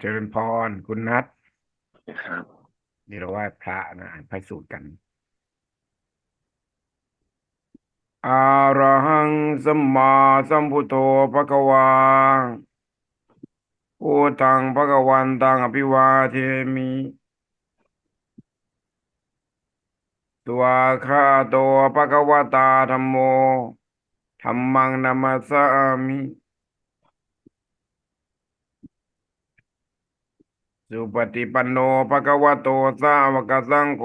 เจริญพร คุณนัทนะครับนี่เราไหว้พระนะอ่านพระสูตรกันอาระหังสัมมาสัมพุทโธภะคะวาพุทธังภะคะวันตังอภิวาเทมิตัวคาโตภะคะวตาธัมโมธัมมังนัมสสามิ สุปฏิปันโนภะคะวะโตสาวกสังโฆ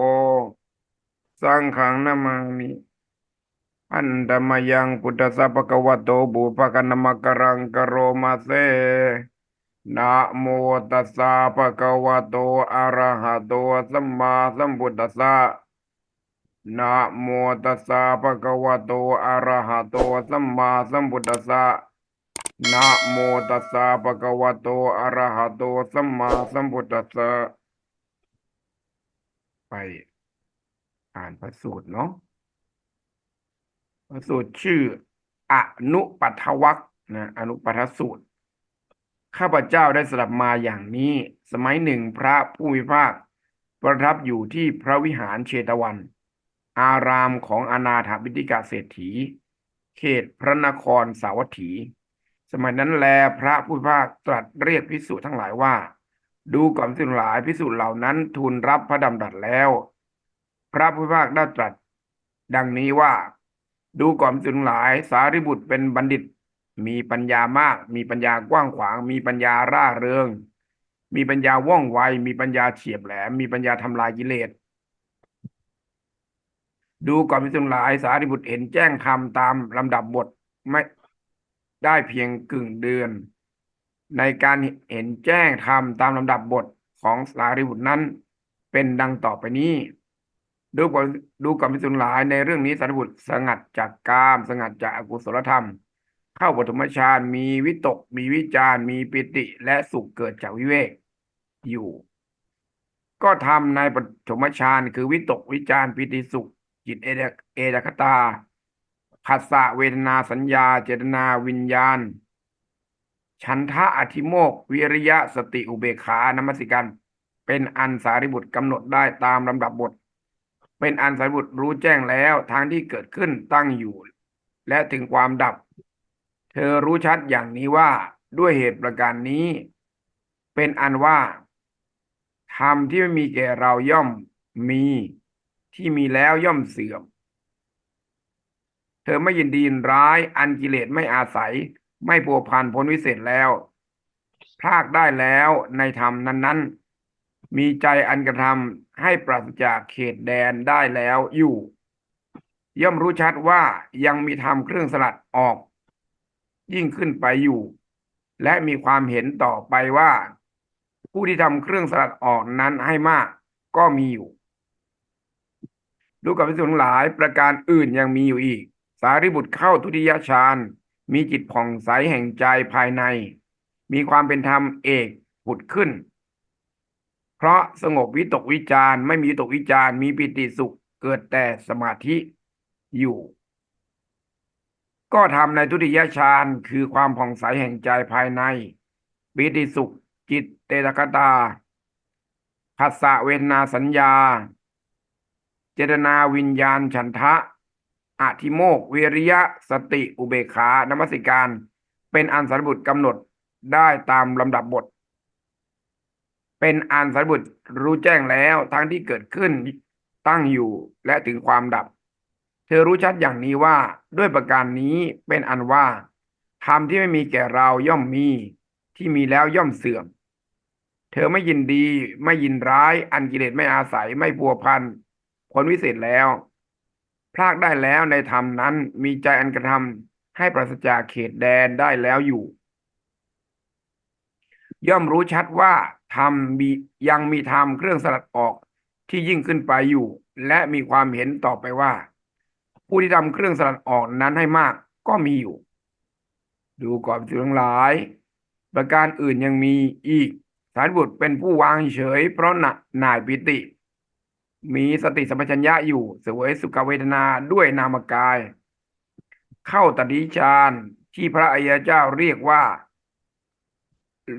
สังฆังนามามิอันตมยังพุทธสสะภะวะโตบุพกนมกรังกโรมาเซนะโมตัสสะภะคะวะโตอะระหะโตสัมมาสัมพุทธัสสะนะโมตัสสะภะคะวะโตอะระหะโตสัมมาสัมพุทธัสสะ นะโมตัสสะภะคะวะโตอะระหะโตสัมมาสัมพุทธัสสะไปอ่านพระสูตรเนาะพระสูตรชื่อ อนุปัฏฐวัคนะอนุปัฏฐสูตร ข้าพเจ้าได้สดับมาอย่างนี้ สมัยหนึ่งพระผู้มีพระภาค ประทับอยู่ที่พระวิหารเชตวัน อารามของอนาถบิณฑิกาเศรษฐี เขตพระนครสาวัตถี สมัยนั้นแลพระผู้ภาคตรัสเรียกพิสุทั้งหลายว่า ดูก่อนพิสุทั้งหลายพิสุเหล่านั้นทูลรับพระดำรัสแล้ว พระผู้ภาคได้ตรัส ดังนี้ว่า ดูก่อนพิสุทั้งหลายสารีบุตรเป็นบัณฑิต มีปัญญามาก มีปัญญากว้างขวาง มีปัญญาร่าเริง มีปัญญาว่องไว มีปัญญาเฉียบแหลม มีปัญญาทำลายกิเลสดูก่อนพิสุทั้งหลายสารีบุตรเห็นแจ้งธรรมตามลำดับบทไม่ ได้เพียงกึ่งเดือน ในการเห็นแจ้งธรรมตามลำดับบทของสารีบุตรนั้น เป็นดังต่อไปนี้ ดูก่อนดูก่อนพิสุนหลายในเรื่องนี้สารีบุตรสงัดจากกาม สงัดจากอกุศลธรรม เข้าปฐมฌานมีวิตก มีวิจารมีปิติและสุขเกิดจากวิเวกอยู่ ก็ทำในปฐมฌานคือวิตกวิจารปิติสุขจิตเอเดคตา ผัสสะเวทนาสัญญา เจตนาวิญญาณ ฉันทะอธิโมก วิริยะสติอุเบกขานมัสิกันเป็นอันสารีบุตรกำหนดได้ตามลำดับบท เป็นอันสารีบุตรรู้แจ้งแล้วทางที่เกิดขึ้นตั้งอยู่ และถึงความดับ เธอรู้ชัดอย่างนี้ว่าด้วยเหตุประการนี้ เป็นอันว่าธรรมที่ไม่มีแก่เราย่อมมี ที่มีแล้วย่อมเสื่อม เธอไม่ยินดีนร้าย อันกิเลสไม่อาศัย ไม่พัวพันพ้นวิเศษแล้วพลากได้แล้วในธรรมนั้น ๆ มีใจอันกระทำให้ปราศจากเขตแดนได้แล้วอยู่ ย่อมรู้ชัดว่ายังมีธรรมเครื่องสลัดออก ยิ่งขึ้นไปอยู่ และมีความเห็นต่อไปว่า ผู้ที่ทำเครื่องสลัดออกนั้นให้มากก็มีอยู่ดูกับพิสุทั้งหลายประการอื่นยังมีอยู่อีการีบุตรเข้าทุติยฌานมีจิตผ่องใสแห่งใจภายใน มีความเป็นธรรมเอกผุดขึ้น เพราะสงบวิตกวิจารไม่มีวิตกวิจารมีปิติสุขเกิดแต่สมาธิอยู่ ก็ทำในทุติยฌานคือความผ่องใสแห่งใจภายใน ปิติสุขจิตเตตคตาภัสสะเวทนาสัญญา เจตนาวิญญาณฉันทะ อธิโมกข์วิริยะสติอุเบกขานมัสสิการ เป็นอันสารบุตรกำหนดได้ตามลำดับบท เป็นอันสารบุตรรู้แจ้งแล้วทั้งที่เกิดขึ้นตั้งอยู่และถึงความดับ เธอรู้ชัดอย่างนี้ว่าด้วยประการนี้เป็นอันว่าธรรมที่ไม่มีแก่เราย่อมมีที่มีแล้วย่อมเสื่อม เธอไม่ยินดีไม่ยินร้าย อันกิเลสไม่อาศัยไม่พัวพันผลวิเศษแล้ว พลากได้แล้วในธรรมนั้นมีใจอันกระทำให้ปราศจากเขตแดนได้แล้วอยู่ ย่อมรู้ชัดว่าธรรมมียังมีธรรมเครื่องสลัดออกที่ยิ่งขึ้นไปอยู่ และมีความเห็นต่อไปว่า ผู้ที่ทำเครื่องสลัดออกนั้นให้มากก็มีอยู่ ดูก่อนสิ่งทั้งหลาย ประการอื่นยังมีอีกสารบุตรเป็นผู้วางเฉย เพราะหนักหน่ายปิติ มีสติสัมปชัญญะอยู่เสวยสุขเวทนาด้วยนามกาย เข้าตติฌานที่พระอริยเจ้าเรียกว่า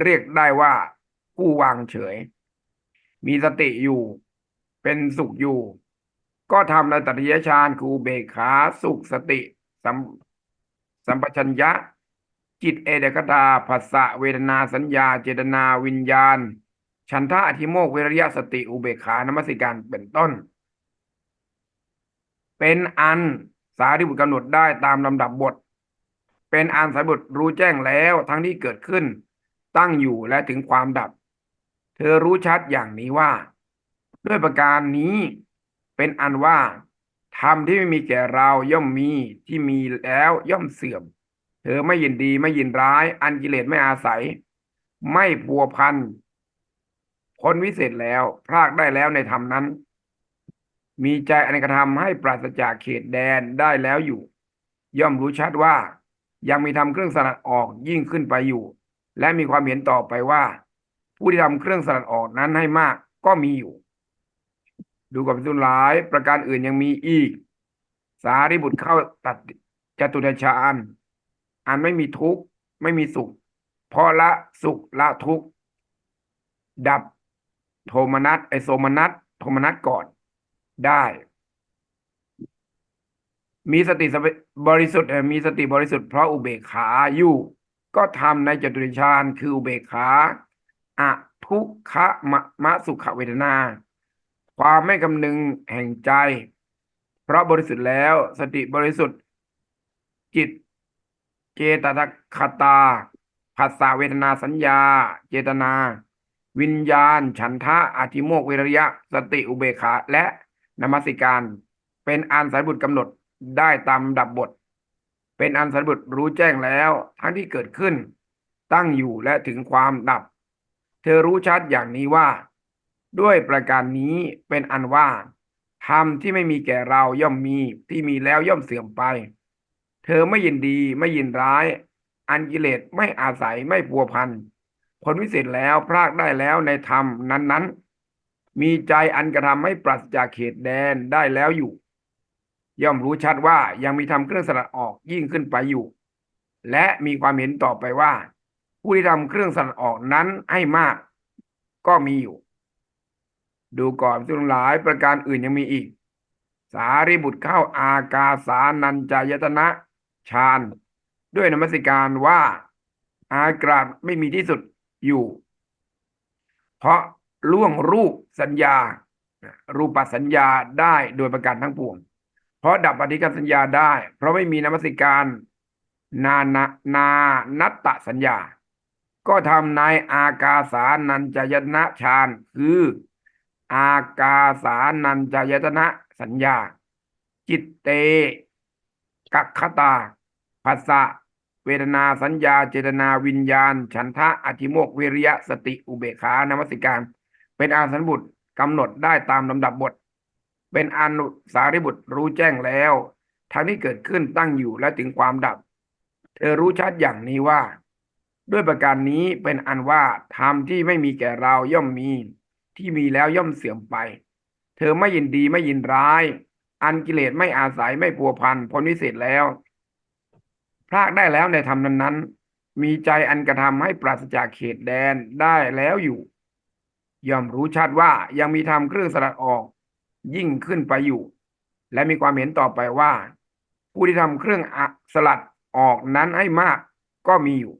เรียกได้ว่าผู้วางเฉย มีสติอยู่ เป็นสุขอยู่ ก็ทำในตัตยฌานคือเบขาสุขสติสัมสัมปชัญญะ จิตเอเดกตาภาษะเวทนาสัญญา เจตนาวิญญาณ ฉันทะอธิโมกวิริยะสติอุเบกขานมัสสิการเป็นต้น เป็นอันสารีบุตรกำหนดได้ตามลำดับบท เป็นอันสารีบุตรรู้แจ้งแล้วทั้งที่เกิดขึ้น ตั้งอยู่และถึงความดับ เธอรู้ชัดอย่างนี้ว่า ด้วยประการนี้เป็นอันว่าธรรมที่ไม่มีแก่เราย่อมมีที่มีแล้วย่อมเสื่อม เธอไม่ยินดีไม่ยินร้าย อันกิเลสไม่อาศัย ไม่พัวพัน พ้นวิเศษแล้ว พรากได้แล้วในธรรมนั้น มีใจอันกระทำให้ปราศจากเขตแดนได้แล้วอยู่ ย่อมรู้ชัดว่า ยังมีทำเครื่องสลัดออกยิ่งขึ้นไปอยู่ และมีความเห็นต่อไปว่า ผู้ที่ทำเครื่องสลัดออกนั้นให้มากก็มีอยู่ ดูกับสุนหลายประการอื่นยังมีอีก สารีบุตรเข้าตัดจตุตฌานอันไม่มีทุกข์ไม่มีสุขเพราะละสุขละทุกข์ดับ โทมนัสไอโสมนัสโทมนัสก่อนได้ มีสติสบริสุทธิ์มีสติบริสุทธิ์เพราะอุเบกขาอยู่ ก็ทำในจตุริฌานคืออุเบกขาอะทุกขะมะมะสุขเวทนา ความไม่กำนึงแห่งใจ เพราะบริสุทธิ์แล้ว สติบริสุทธิ์ จิต เจตตคตาผัสสะเวทนาสัญญา เจตนา วิญญาณ ฉันทะอาธิโมกข์วิริยะ สติอุเบขา และนมัสิการ เป็นอันสายบุตรกำหนดได้ตามดับบท เป็นอันสายบุตรรู้แจ้งแล้ว ทั้งที่เกิดขึ้น ตั้งอยู่และถึงความดับ เธอรู้ชัดอย่างนี้ว่า ด้วยประการนี้เป็นอันว่าธรรมที่ไม่มีแก่เราย่อมมีที่มีแล้วย่อมเสื่อมไป เธอไม่ยินดีไม่ยินร้าย อันกิเลสไม่อาศัยไม่ปัวพัน ผลวิเศษแล้วพรากได้แล้วในธรรมนั้น ๆ มีใจอันกระทำให้ปราศจากเขตแดนได้แล้วอยู่ ย่อมรู้ชัดว่ายังมีทำเครื่องสลัดออกยิ่งขึ้นไปอยู่ และมีความเห็นต่อไปว่า ผู้ที่ทำเครื่องสลัดออกนั้นให้มาก ก็มีอยู่ ดูก่อนทุกหลายประการอื่นยังมีอีก สารีบุตรเข้าอากาสานัญจายตนะฌานด้วยนมัสการว่า อากาศไม่มีที่สุด อยู่ เพราะล่วงรูปสัญญา รูปสัญญาได้โดยประการทั้งปวง เพราะดับปฏิการสัญญาได้ เพราะไม่มีนมัสการนานานานัตตสัญญา ก็ทำในอากาสานัญจยตนะฌานคือ อากาสานัญจยตนะสัญญา จิตเตกัคคตาภาษะ เวทนาสัญญา เจตนาวิญญาณ ฉันทะอธิโมกวิริยะสติอุเบกขานมัสการ เป็นอาสันบุตรกำหนดได้ตามลำดับบท เป็นอนุสารีบุตรรู้แจ้งแล้วทั้งที่เกิดขึ้นตั้งอยู่และถึงความดับ เธอรู้ชัดอย่างนี้ว่า ด้วยประการนี้เป็นอันว่าธรรมที่ไม่มีแก่เราย่อมมี ที่มีแล้วย่อมเสื่อมไป เธอไม่ยินดีไม่ยินร้าย อันกิเลสไม่อาศัยไม่ปัวพันพ้นวิเศษแล้ว พรากได้แล้วในธรรมนั้น ๆ มีใจอันกระทำให้ปราศจากเขตแดนได้แล้วอยู่ย่อมรู้ชัดว่ายังมีธรรมเครื่องสลัดออก ยิ่งขึ้นไปอยู่ และมีความเห็นต่อไปว่า ผู้ที่ทำเครื่องอสลัดออกนั้นให้มากก็มีอยู่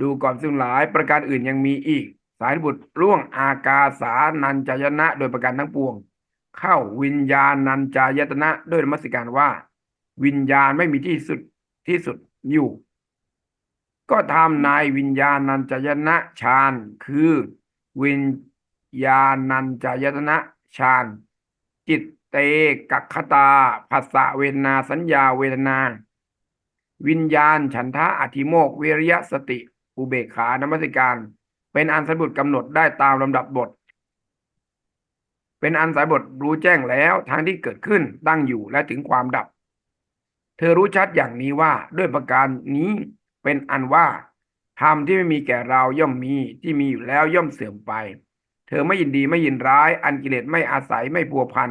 ดูก่อนซึ่งหลายประการอื่นยังมีอีก สายบุตรล่วงอากาสานัญจายนะโดยประการทั้งปวง เข้าวิญญาณัญจายตนะด้วยมัสการว่า วิญญาณไม่มีที่สุดที่สุดอยู่ ก็ทำนายวิญญาณัญจายนะฌานคือ วิญญาณัญจายตนะฌานจิตเตกัคคตาภาษะเวนาสัญญาเวทนา วิญญาณฉันทะอธิโมกข์วิริยสติ อุเบกขานมัสการ เป็นอันสายบุตรกำหนดได้ตามลำดับบท เป็นอันสายบทรู้แจ้งแล้วทั้งที่เกิดขึ้นตั้งอยู่และถึงความดับ ธอรู้ชัดอย่างนี้ว่าด้วยประการนี้เป็นอันว่าธรรมที่ไม่มีแก่เราย่อมมีที่มีอยู่แล้วย่อมเสื่อมไป เธอไม่ยินดีไม่ยินร้าย อันกิเลสไม่อาศัยไม่พัวพัน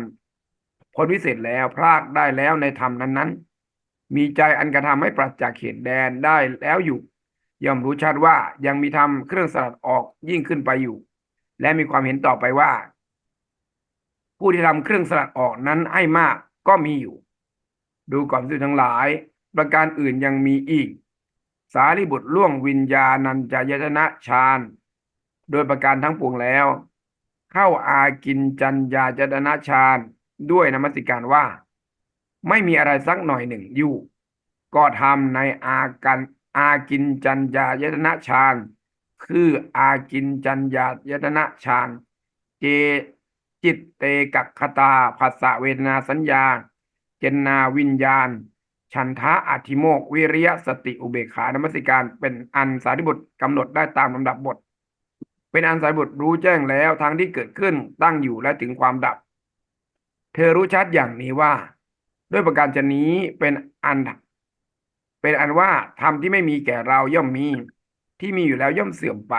พ้นวิเศษแล้วพรากได้แล้วในธรรมนั้นๆ มีใจอันกระทำให้ปราศจากเขตแดนได้แล้วอยู่ ย่อมรู้ชัดว่ายังมีทำเครื่องสลัดออกยิ่งขึ้นไปอยู่ และมีความเห็นต่อไปว่า ผู้ที่ทำเครื่องสลัดออกนั้นให้มากก็มีอยู่ ดูก่อนสิทั้งหลาย ประการอื่นยังมีอีก สารีบุตรล่วงวิญญาณัญจายตนะฌานโดยประการทั้งปวงแล้ว เข้าอากินจัญญาจตนะฌานด้วยนมัสการว่า ไม่มีอะไรสักหน่อยหนึ่งอยู่ ก็ทำในอากันอากินจัญญายตนะฌานคืออากินจัญญายตนะฌานเจจิตเตกัคคตาภาษาเวทนาสัญญา เจนนาวิญญาณ ฉันทะอธิโมก วิริยะสติอุเบกขานมัสการเป็นอันสารีบุตรกำหนดได้ตามลำดับบท เป็นอันสารีบุตรรู้แจ้งแล้วทั้งที่เกิดขึ้นตั้งอยู่และถึงความดับ เธอรู้ชัดอย่างนี้ว่า ด้วยประการชนนี้เป็นอัน เป็นอันว่าธรรมที่ไม่มีแก่เราย่อมมี ที่มีอยู่แล้วย่อมเสื่อมไป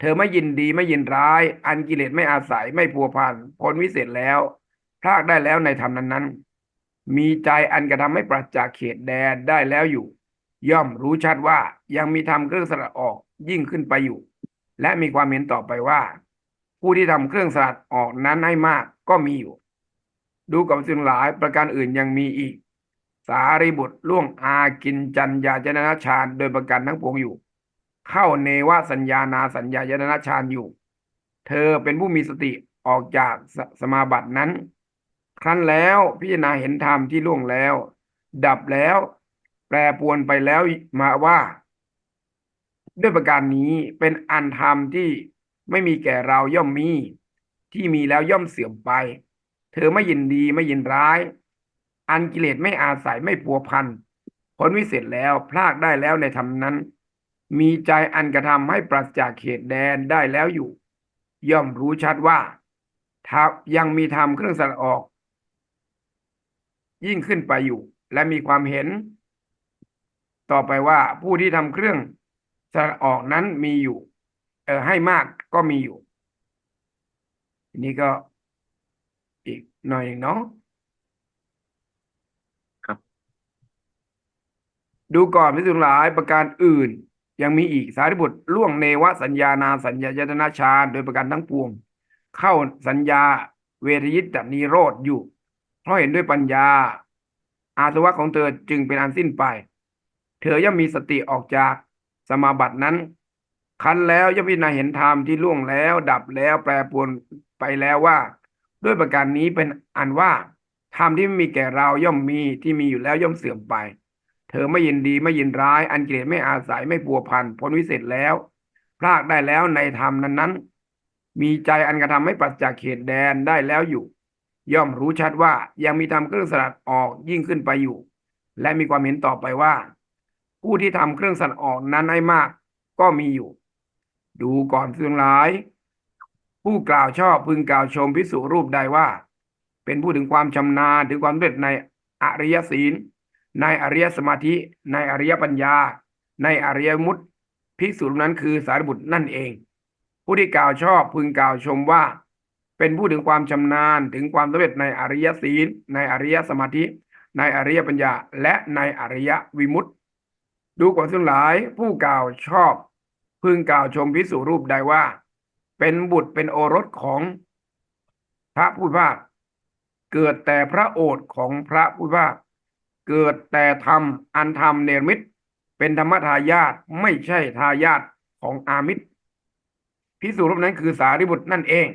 เธอไม่ยินดีไม่ยินร้าย อันกิเลสไม่อาศัยไม่พัวพันพ้นวิเศษแล้ว พลาได้แล้วในธรรมนั้น ๆ มีใจอันกระทำให้ปราศจากเขตแดนได้แล้วอยู่ ย่อมรู้ชัดว่ายังมีธรรมเครื่องสลัดออกยิ่งขึ้นไปอยู่ และมีความเห็นต่อไปว่า ผู้ที่ทำเครื่องสลัดออกนั้นให้มากก็มีอยู่ ดูกับสิ่งหลายประการอื่นยังมีอีก สารีบุตรล่วงอากินจัญญาจนนะฌานโดยประการทั้งปวงอยู่ เข้าเนวสัญญานาสัญญาจนนะฌานอยู่ เธอเป็นผู้มีสติออกจากสสมาบัตินั้น ครั้นแล้วพิจารณาเห็นธรรมที่ล่วงแล้ว ดับแล้ว แปรปวนไปแล้วมาว่า ด้วยประการนี้เป็นอันธรรมที่ไม่มีแก่เราย่อมมี ที่มีแล้วย่อมเสื่อมไป เธอไม่ยินดีไม่ยินร้าย อันกิเลสไม่อาศัยไม่ปัวพันผลวิเศษแล้วพลากได้แล้วในธรรมนั้น มีใจอันกระทำให้ปราศจากเขตแดนได้แล้วอยู่ ย่อมรู้ชัดว่ายังมีธรรมเครื่องสลัดออก ยิ่งขึ้นไปอยู่ และมีความเห็น ต่อไปว่าผู้ที่ทำเครื่องสลัดออกนั้นมีอยู่เออให้มากก็มีอยู่ทีนี้ก็อีกหน่อยหนึ่งเนาะครับ ดูก่อนพิสุทธิ์หลายประการอื่น ยังมีอีกสารีบุตรล่วงเนวสัญญานาสัญญายตนาฌานโดยประการทั้งปวง เข้าสัญญาเวทยิตตนิโรธอยู่ เพราะเห็นด้วยปัญญา อาสวะของเธอจึงเป็นอันสิ้นไป เธอย่อมมีสติออกจากสมาบัตินั้น คันแล้วย่อมพิจารณาเห็นธรรมที่ล่วงแล้ว ดับแล้วแปรปรวนไปแล้วว่า ด้วยประการนี้เป็นอันว่าธรรมที่ไม่มีแก่เราย่อมมีที่มีอยู่แล้วย่อมเสื่อมไป เธอไม่ยินดีไม่ยินร้าย อันเกิเลสไม่อาศัยไม่ปัวพันพ้นวิเศษแล้ว พลากได้แล้วในธรรมนั้นๆ มีใจอันกระทำให้ปราศจากเขตแดนได้แล้วอยู่ ย่อมรู้ชัดว่ายังมีธรรมเครื่องสลัดออกยิ่งขึ้นไปอยู่ และมีความเห็นต่อไปว่า ผู้ที่ทำเครื่องสลัดออกนั้นให้มาก ก็มีอยู่ ดูก่อนสิ่งหลาย ผู้กล่าวชอบพึงกล่าวชมพิสุรูปใดว่า เป็นผู้ถึงความชำนาญถึงความสำเร็จในอริยศีล ในอริยสมาธิ ในอริยปัญญา ในอริยมุตติภิกษุรนั้นคือสารบุตรนั่นเอง ผู้ที่กล่าวชอบพึงกล่าวชมว่า เป็นผู้ถึงความชำนาญถึงความสำเร็จในอริยศีล ในอริยสมาธิ ในอริยปัญญา และในอริยวิมุตติ ดูก่อนทั้งหลายผู้กล่าวชอบ พึงกล่าวชมพิสุรูปใดว่า เป็นบุตรเป็นโอรสของพระผู้ภาคเกิดแต่พระโอษฐ์ของพระผู้ภาคเกิดแต่ธรรมอันธรรมเนรมิตเป็นธรรมทายาทไม่ใช่ทายาทของอามิตรพิสูรูปนั้นคือสารีบุตรนั่นเอง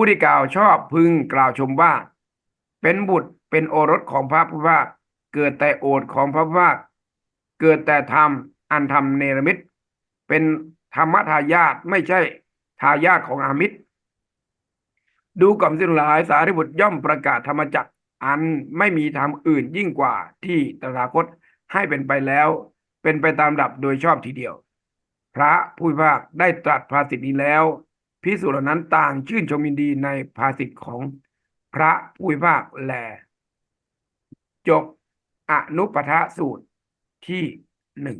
ผู้ที่กล่าวชอบพึงกล่าวชมว่า เป็นบุตรเป็นโอรสของพระผู้ภาคเกิดแต่โอษของพระผู้ภาคเกิดแต่ธรรมอันธรรมเนรมิตเป็นธรรมทายาทไม่ใช่ทายาทของอามิตร ดูก่อนสิ่งหลายสารีบุตรย่อมประกาศธรรมจักรอันไม่มีธรรมอื่นยิ่งกว่าที่ตถาคตให้เป็นไปแล้ว เป็นไปตามดับโดยชอบทีเดียว พระผู้พิพากษ์ได้ตรัสภาษิตนี้แล้ว พิสูจน์เหล่านั้นต่างชื่นชมยินดีในภาษิตของพระผู้พิพากษ์แล จบอนุปทะสูตรที่หนึ่ง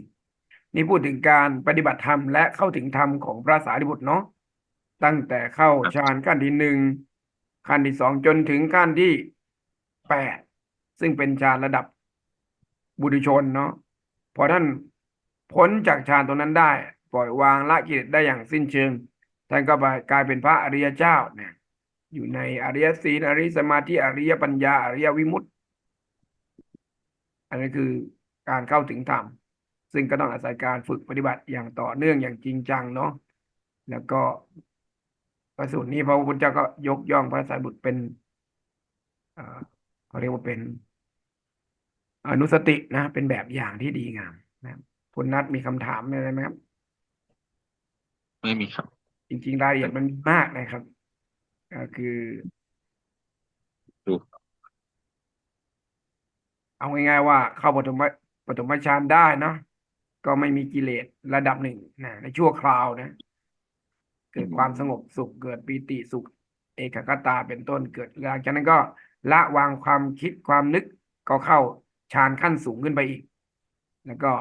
นี่พูดถึงการปฏิบัติธรรมและเข้าถึงธรรมของพระสารีบุตรเนาะตั้งแต่เข้าฌานขั้นที่หนึ่งขั้นที่สองจนถึงขั้นที่แปดซึ่งเป็นฌานระดับบุตุชนเนาะพอท่านพ้นจากฌานตรงนั้นได้ ปล่อยวางละกิเลสได้อย่างสิ้นเชิง ท่านก็กลายเป็นพระอริยเจ้าเนี่ยอยู่ในอริยศีลอริยสมาธิอริยปัญญาอริยวิมุตติ อันนี้คือการเข้าถึงธรรมซึ่งก็ต้องอาศัยการฝึกปฏิบัติอย่างต่อเนื่องอย่างจริงจังเนาะแล้วก็ประสูตรนี้พระพุทธเจ้าก็ยกย่องพระสารีบุตรเป็นเขาเรียกว่าเป็น อนุสตินะ เป็นแบบอย่างที่ดีงามนะครับคุณนัทมีคำถามอะไรไหมครับ ไม่มีครับ จริงๆรายละเอียดมันมีมากนะครับก็คือดู เอาง่ายๆว่าเข้าปฐมปฐมฌานได้เนาะก็ไม่มีกิเลสระดับหนึ่งนะในชั่วคราวนะ เกิดความสงบสุขเกิดปีติสุข เอกคตาเป็นต้นเกิดหลังจากนั้นก็ละวางความคิดความนึกก็เข้าฌานขั้นสูงขึ้นไปอีก แล้วก็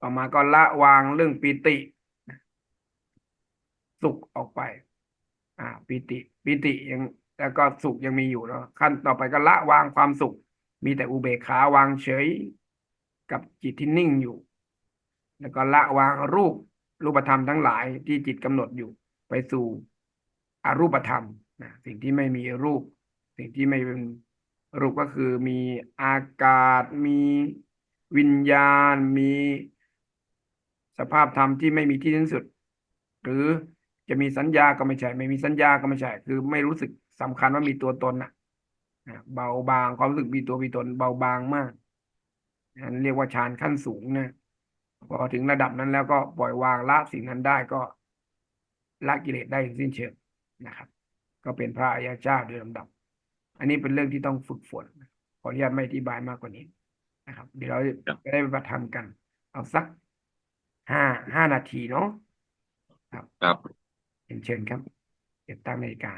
ต่อมาก็ละวางเรื่องปีติ สุขออกไป อ่าปีติปีติยังแล้วก็สุขยังมีอยู่เนาะขั้นต่อไปก็ละวางความสุข มีแต่อุเบกขาวางเฉย กับจิตที่นิ่งอยู่ แล้วก็ละวางรูปรูปธรรมทั้งหลายที่จิตกำหนดอยู่ ไปสู่อรูปธรรมนะสิ่งที่ไม่มีรูป สิ่งที่ไม่เป็นรูปก็คือมีอากาศ มีวิญญาณ มีสภาพธรรมที่ไม่มีที่สิ้นสุด หรือ จะมีสัญญาก็ไม่ใช่ ไม่มีสัญญาก็ไม่ใช่ คือไม่รู้สึกสำคัญว่ามีตัวตนนะอะเบาบางความรู้สึกมีตัวมีตนเบาบางมากอันเรียกว่าฌานขั้นสูงนะพอถึงระดับนั้นแล้วก็ปล่อยวางละสิ่งนั้นได้ก็ละกิเลสได้อย่างสิ้นเชิงนะครับ ก็เป็นพระอริยเจ้าโดยลำดับ อันนี้เป็นเรื่องที่ต้องฝึกฝนขออนุญาตไม่อธิบายมากกว่านี้นะครับ เดี๋ยวเราจะได้ไปประทำกัน เอาสักห้าห้านาทีเนาะครับ เรียนเชิญครับเก็บตั้งนาฬิกา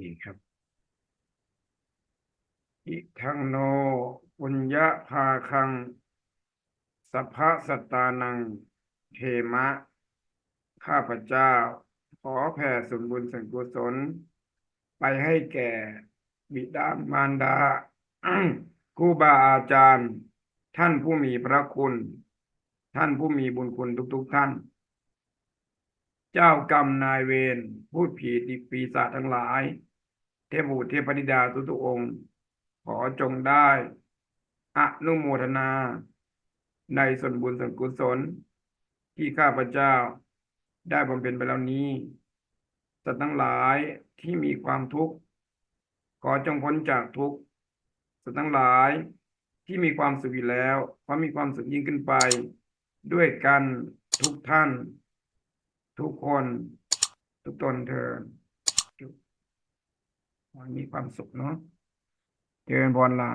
นี่ครับอิทังโนปุญญาภาคังสัพพะสตานังเทมะ ข้าพเจ้า ขอแผ่ส่วนบุญส่วนกุศล ไปให้แก่บิดามารดาครูบาอาจารย์ ท่านผู้มีพระคุณ ท่านผู้มีบุญคุณทุกๆท่าน เจ้ากรรมนายเวรพูดผีดิปีศาจทั้งหลาย เทพบุตรเทพธิดาทุกๆองค์ ขอจงได้อนุโมทนา ในส่วนบุญส่วนกุศล ที่ข้าพเจ้า ได้บำเพ็ญไปแล้วนี้สัตว์ทั้งหลายที่มีความทุกข์ ขอจงพ้นจากทุกข์สัตว์ทั้งหลายที่มีความสุขอยู่แล้วขอมีความสุขยิ่งขึ้นไป ด้วยกันทุกท่าน ทุกคน ทุกตนเธอญขอให้มีความสุขเนาะเจริญพรลา